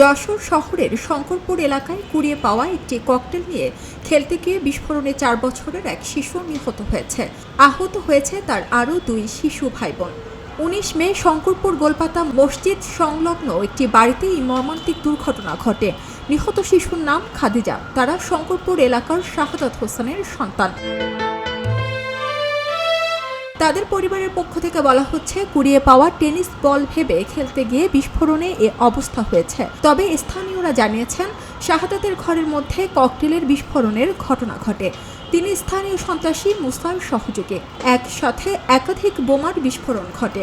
যশোর শহরের শঙ্করপুর এলাকায় কুড়িয়ে পাওয়া একটি ককটেল নিয়ে খেলতে গিয়ে বিস্ফোরণে চার বছরের এক শিশু নিহত হয়েছে। আহত হয়েছে তার আরও দুই শিশু ভাই বোন উনিশ মে শঙ্করপুর গোলপাতা মসজিদ সংলগ্ন একটি বাড়িতে এই মর্মান্তিক দুর্ঘটনা ঘটে। নিহত শিশুর নাম খাদিজা। তারা শঙ্করপুর এলাকার শাহাদাত হোসেনের সন্তান। তাদের পরিবারের পক্ষ থেকে বলা হচ্ছে কুড়িয়ে পাওয়া টেনিস বল ভেবে খেলতে গিয়ে বিস্ফোরণে এ অবস্থা হয়েছে। তবে স্থানীয়রা জানিয়েছেন শাহাদাতের ঘরের মধ্যে ককটেলের বিস্ফোরণের ঘটনা ঘটে। তিনি স্থানীয় সন্ত্রাসী মুসার সহযোগে। একসাথে একাধিক বোমার বিস্ফোরণ ঘটে।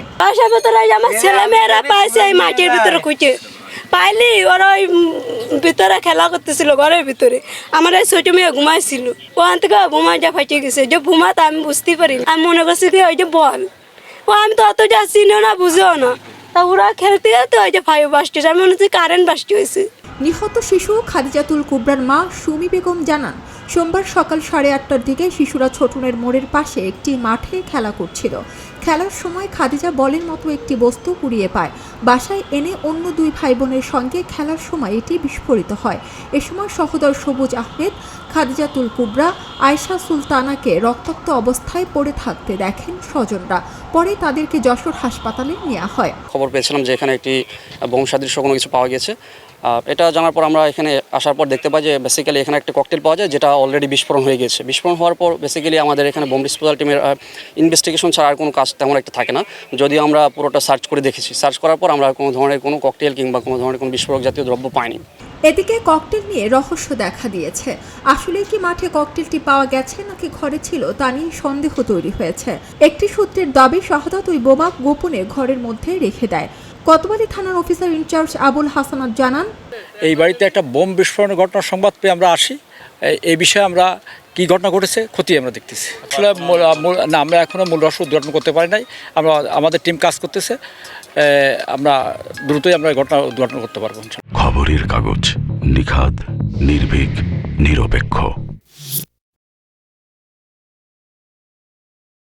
আমার ছেলে মেয়েরা পাইছে এই মাটির ভিতরে খুঁজে পাইলি, ওরা ওই ভিতরে খেলা করতেছিল, ঘরের ভিতরে। আমার এই ছোট মেয়ে ঘুমাইছিল। ওখান থেকে বোমাটা ফাটিয়ে গেছে। যে বোমাটা আমি বুঝতে পারি। আমি মনে করছি কি, ওই যে বল। ও, আমি তো অত যা চিনিও না, বুঝেও না। তা ওরা খেলতে খেলতে ওই যে ফাইভ বাসটি আমি মনে হচ্ছে কারেন্ট বাসটি হয়েছে। নিহত শিশু খাদিজাতুল কুবরার মা সুমি বেগম জানান, সোমবার সকাল সাড়ে আটটার দিকে শিশুরা ছোটনের মোড়ের পাশে একটি মাঠে খেলা করছিল। খেলার সময় খাদিজা বলের মতো একটি বস্তু কুড়িয়ে পায়। বাসায় এনে অন্য দুই ভাই বোনের সঙ্গে খেলার সময় এটি বিস্ফোরিত হয়। এ সময় সহোদর সবুজ আহমেদ, খাদিজাতুল কুবরা, আয়শা সুলতানাকে রক্তাক্ত অবস্থায় পড়ে থাকতে দেখেন স্বজনরা। পরে তাদেরকে যশোর হাসপাতালে নেওয়া হয়। খবর পেয়েছিলাম যে এখানে একটি বংশাদৃশ্য কোনো কিছু পাওয়া গেছে। এটা জানার পর আমরা এখানে আসার পর দেখতে পাই যে বেসিক্যালি এখানে একটা ককটেল পাওয়া যায় যেটা অলরেডি বিস্ফোরণ হয়ে গেছে। বিস্ফোরণ হওয়ার পর বেসিক্যালি আমাদের এখানে বোম ডিসপোজাল টিমের ইনভেস্টিগেশন ছাড়া আর কোনো কাজ তেমন একটা থাকে না। যদিও আমরা পুরোটা সার্চ করে দেখেছি। সার্চ করার পর আমরা কোনো ধরনের কোনো ককটেল কিংবা কোনো ধরনের কোনো বিস্ফোরক জাতীয় দ্রব্য পাইনি। এদিকে ককটেল নিয়ে রহস্য দেখা দিয়েছে। আসলে কি মাঠে ককটেলটি পাওয়া গেছে নাকি ঘরে ছিল তা নিয়ে সন্দেহ তৈরি হয়েছে। একটি সূত্রের দাবি শাহাদাত ওই বোমা গোপনে ঘরের মধ্যে রেখে দেয়। কোতোয়ালি থানার অফিসার ইনচার্জ আবুল হাসানাত জানান এই বাড়িতে একটা বোম বিস্ফোরণের ঘটনার সংবাদ পেয়ে আমরা আসি। এই- এই বিষয়ে আমরা কি ঘটনা ঘটেছে, ক্ষতি আমরা দেখতেছি। আসলে না, আমরা এখনও মূল রহস্য উদ্ঘাটন করতে পারি নাই। আমরা, আমাদের টিম কাজ করতেছে। আমরা দ্রুতই আমরা ঘটনা উদ্ঘাটন করতে পারব। খবরের কাগজ নিখাদ, নির্ভীক, নিরপেক্ষ।